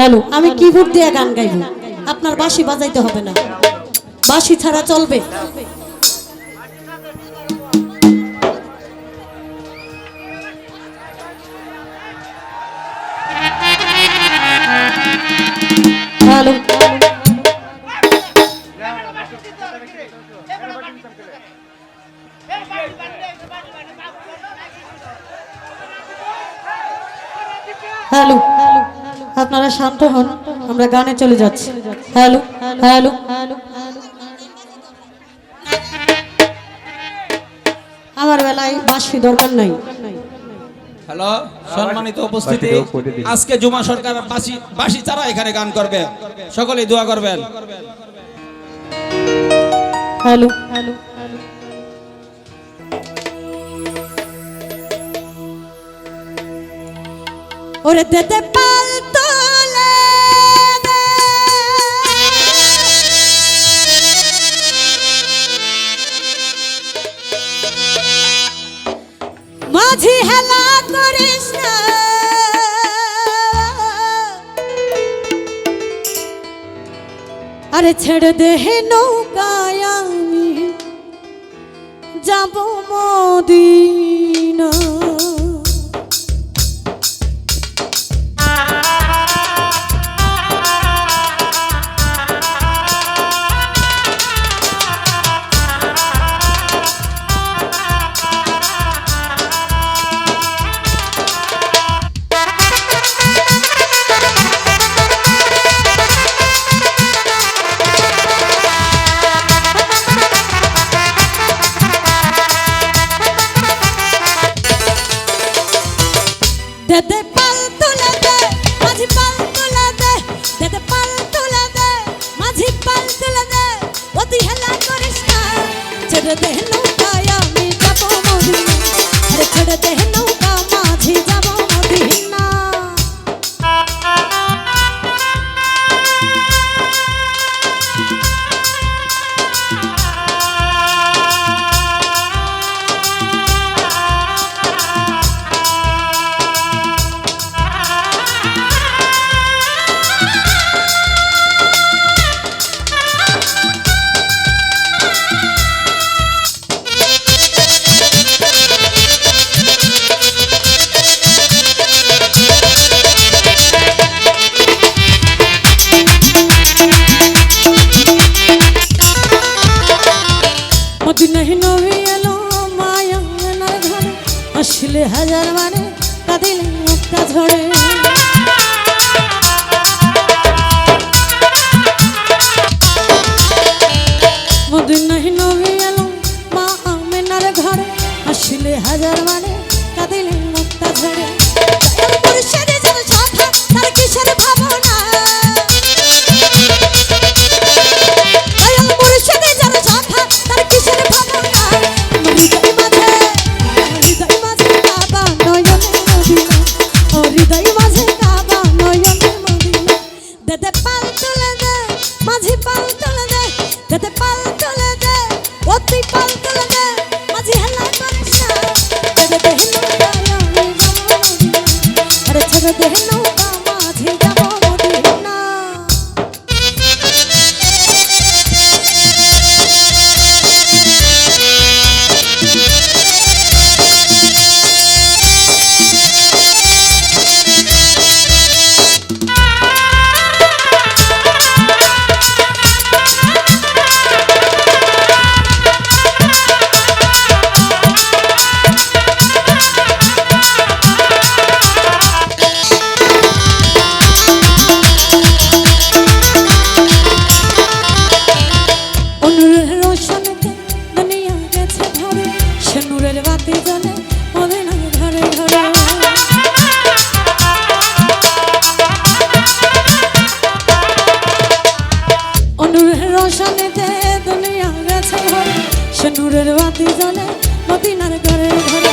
Hello, আমি keyboard দিয়ে গান গাইব। আপনার বাঁশি বাজাইতে হবে না। বাঁশি ছাড়া চলবে। হ্যালো। হ্যালো। আপনারা শান্ত হন আমরা গানে চলে যাচ্ছি। Hello hello. আমার বেলায় বাঁশি দরকার নাই। হ্যালো সম্মানিত উপস্থিতি। আজকে জুমা সরকার বাসি বাসি ছাড়া এখানে গান করবে। সকলেই দোয়া করবেন। হ্যালো। হ্যালো ওরে দেতে পাল মাঝি হেলা করিস না। আরে ছেড়ে দেহে নৌকায় আমি। যাব মদিনা মায়ানার ঘরে আসলে হাজার মানে কাঁদিল মুক্তা ঝরে এলো মা আমেনার ঘরে। আসলে হাজার মানে কাঁদিলে পাল দুজনে মদিনার ঘরে ঘরে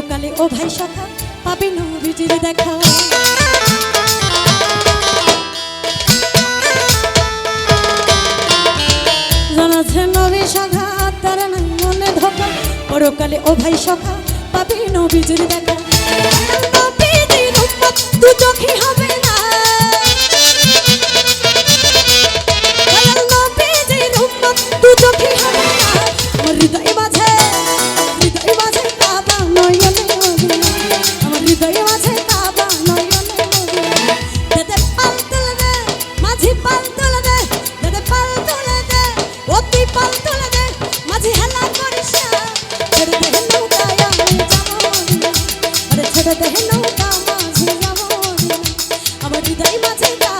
পরকালে ও ভাই সখা পাবি নবীজির দেখা। জানাছে নবী সখা, তার মনে ধোকা। পরকালে, ও ভাই সখা পাবি নবীজির দেখা। দু চোখে হবে হৃদয় মাঝে কাবা